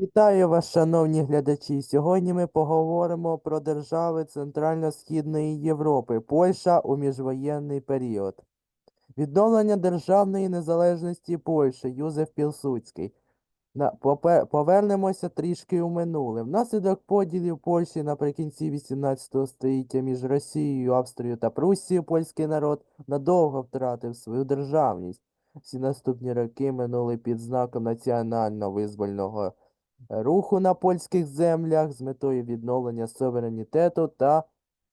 Вітаю вас, шановні глядачі. Сьогодні ми поговоримо про держави Центрально-Східної Європи, Польща у міжвоєнний період. Відновлення державної незалежності Польщі Юзеф Пілсудський. Повернемося трішки у минуле. Внаслідок поділів Польщі наприкінці 18 століття між Росією, Австрією та Пруссією польський народ надовго втратив свою державність. Всі наступні роки минули під знаком національно-визвольного руху на польських землях з метою відновлення суверенітету та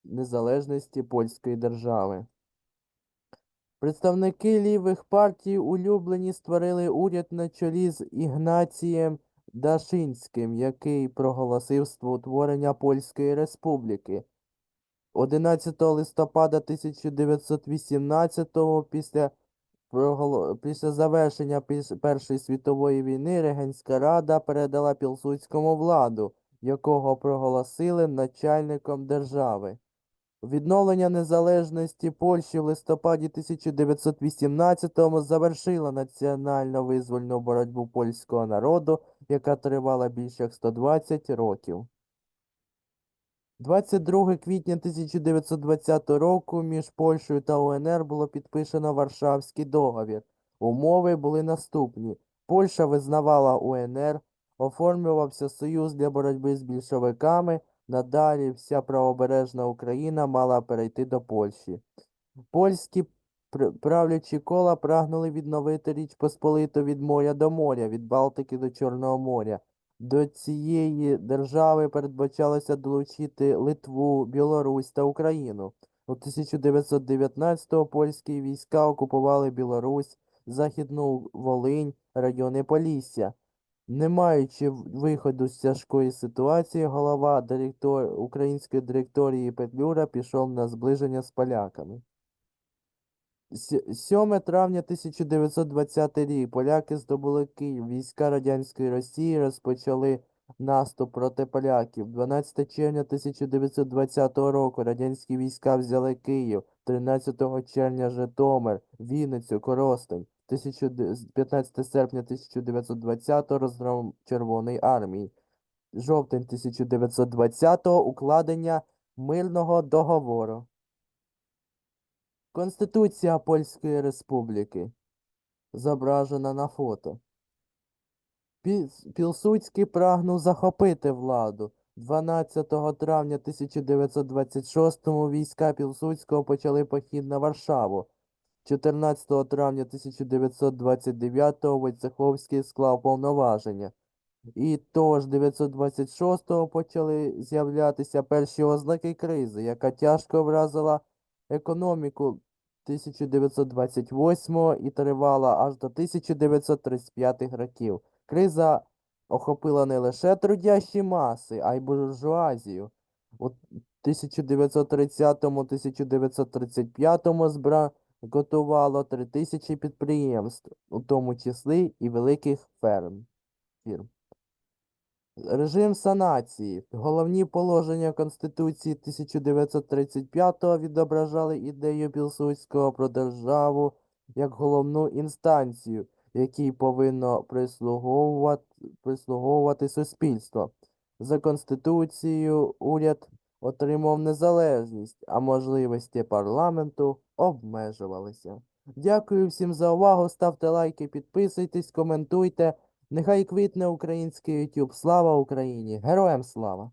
незалежності польської держави. Представники лівих партій улюблені створили уряд на чолі з Ігнацієм Дашинським, який проголосив створення Польської республіки. 11 листопада 1918-го після після завершення Першої світової війни Регенська рада передала Пілсудському владу, якого проголосили начальником держави. Відновлення незалежності Польщі в листопаді 1918-му завершило національно-визвольну боротьбу польського народу, яка тривала більше як 120 років. 22 квітня 1920 року між Польщею та УНР було підписано Варшавський договір. Умови були наступні. Польща визнавала УНР, оформлювався союз для боротьби з більшовиками, надалі вся правобережна Україна мала перейти до Польщі. Польські правлячі кола прагнули відновити Річ Посполиту від моря до моря, від Балтики до Чорного моря. До цієї держави передбачалося долучити Литву, Білорусь та Україну. У 1919-го польські війська окупували Білорусь, Західну Волинь, райони Полісся. Не маючи виходу з тяжкої ситуації, голова директор... української директорії Петлюра пішов на зближення з поляками. Сьо- 7 травня 1920 рік поляки здобули Київ. Війська радянської Росії розпочали наступ проти поляків. 12 червня 1920 року радянські війська взяли Київ. 13 червня Житомир, Вінницю, Коростень. 15 серпня 1920 розгром Червоної армії. Жовтень 1920 укладення мирного договору. Конституція Польської Республіки. Зображена на фото. Пілсудський прагнув захопити владу. 12 травня 1926 війська Пілсудського почали похід на Варшаву. 14 травня 1929-го Войцеховський склав повноваження. І того ж 926-го почали з'являтися перші ознаки кризи, яка тяжко вразила економіку 1928 і тривала аж до 1935 років. Криза охопила не лише трудящі маси, а й буржуазію. У 1930-1935 збра готувало 3000 підприємств, у тому числі і великих ферм. фірм. Режим санації. Головні положення Конституції 1935-го відображали ідею Пілсудського про державу як головну інстанцію, якій повинно прислуговувати, прислуговувати суспільство. За Конституцією уряд отримав незалежність, а можливості парламенту обмежувалися. Дякую всім за увагу. Ставте лайки, підписуйтесь, коментуйте. Нехай квітне український YouTube. Слава Україні! Героям слава!